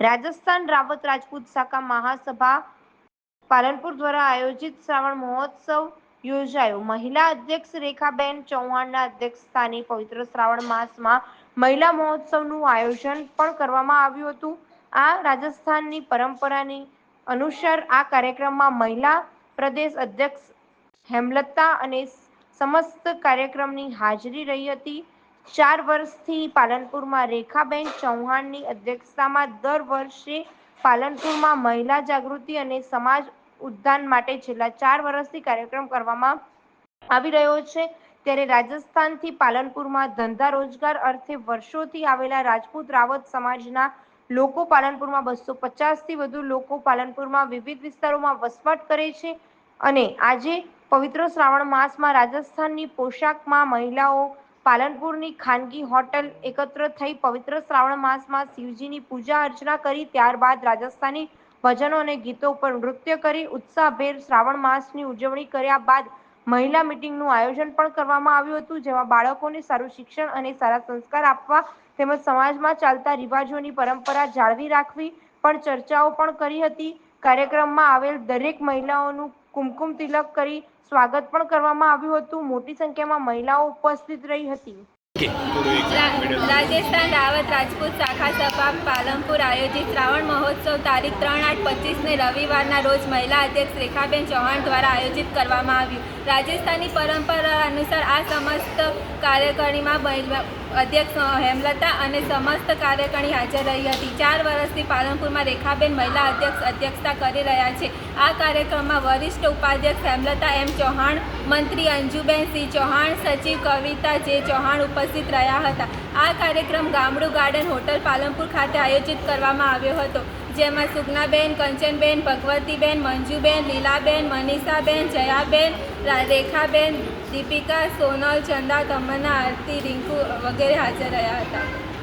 રાજસ્થાન રાવત રાજપૂત શાખા મહાસભા પાલનપુર દ્વારા આયોજિત શ્રાવણ મહોત્સવ યોજાયો. મહિલા અધ્યક્ષ રેખાબેન ચૌહાણના અધ્યક્ષસ્થાને પવિત્ર શ્રાવણ માસમાં મહિલા મહોત્સવનું આયોજન પણ કરવામાં આવ્યું હતું. આ રાજસ્થાનની પરંપરાની અનુસાર આ કાર્યક્રમમાં મહિલા પ્રદેશ અધ્યક્ષ હેમલતા અને સમસ્ત કાર્યક્રમની હાજરી રહી હતી. ચાર વર્ષથી પાલનપુરમાં રેખાબેન ચૌહાણની અધ્યક્ષતામાં દર વર્ષે પાલનપુરમાં મહિલા જાગૃતિ અને સમાજ ઉદ્ધાન માટે છેલ્લા ચાર વર્ષથી કાર્યક્રમ કરવામાં આવી રહ્યો છે. ત્યારે રાજસ્થાનથી પાલનપુરમાં ધંધા રોજગાર અર્થે વર્ષોથી આવેલા રાજપૂત રાવત સમાજના લોકો પાલનપુરમાં બસો પચાસથી વધુ લોકો પાલનપુરમાં વિવિધ વિસ્તારોમાં વસવાટ કરે છે અને આજે પવિત્ર શ્રાવણ માસમાં રાજસ્થાનની પોશાકમાં મહિલાઓ પાલનપુરની ખાનગી હોટલ એકત્ર થઈ પવિત્ર શ્રાવણ માસમાં શિવજીની પૂજા અર્ચના કરી, ત્યારબાદ રાજસ્થાની ભજનો અને ગીતો ઉપર નૃત્ય કરી, ઉત્સાહભેર શ્રાવણ માસની ઉજવણી કર્યા બાદ મહિલા મિટિંગનું આયોજન પણ કરવામાં આવ્યું હતું, જેમાં બાળકોને સારું શિક્ષણ અને સારા સંસ્કાર આપવા તેમજ સમાજમાં ચાલતા રિવાજોની પરંપરા જાળવી રાખવી પણ ચર્ચાઓ પણ કરી હતી. કાર્યક્રમમાં આવેલ દરેક મહિલાઓનું કુમકુમ તિલક કરી સ્વાગત પણ કરવામાં આવ્યું હતું. મોટી સંખ્યામાં મહિલાઓ ઉપસ્થિત રહી હતી. રાજસ્થાન રાવત રાજપૂત શાખા સભા પાલનપુર આયોજિત શ્રાવણ મહોત્સવ તારીખ ત્રણ આઠ પચીસને રવિવારના રોજ મહિલા અધ્યક્ષ રેખાબેન ચૌહાણ દ્વારા આયોજિત કરવામાં આવ્યું. રાજસ્થાની પરંપરા અનુસાર આ સમસ્ત કાર્યકારીમાં મહિલા અધ્યક્ષ હેમલતા અને સમસ્ત કાર્યકારી હાજર રહી હતી. ચાર વર્ષથી પાલનપુરમાં રેખાબેન મહિલા અધ્યક્ષ અધ્યક્ષતા કરી રહ્યા છે. આ કાર્યક્રમમાં વરિષ્ઠ ઉપાધ્યક્ષ હેમલતા એમ ચૌહાણ, મંત્રી અંજુબેન સિંહ ચૌહાણ, સચિવ કવિતા જે ચૌહાણ ઉપસ્થિત રહ્યા હતા. આ કાર્યક્રમ ગામડું ગાર્ડન હોટલ પાલનપુર ખાતે આયોજિત કરવામાં આવ્યો હતો. જેમાં સુગનાબેન, કંચનબેન, ભગવતીબેન, મંજુબેન, લીલાબેન, મનીષાબેન, જયાબેન રેખાબેન, દીપિકા, સોનલ, ચંદા, તમન્ના, આરતી, રિંકુ વગેરે હાજર રહ્યા હતા.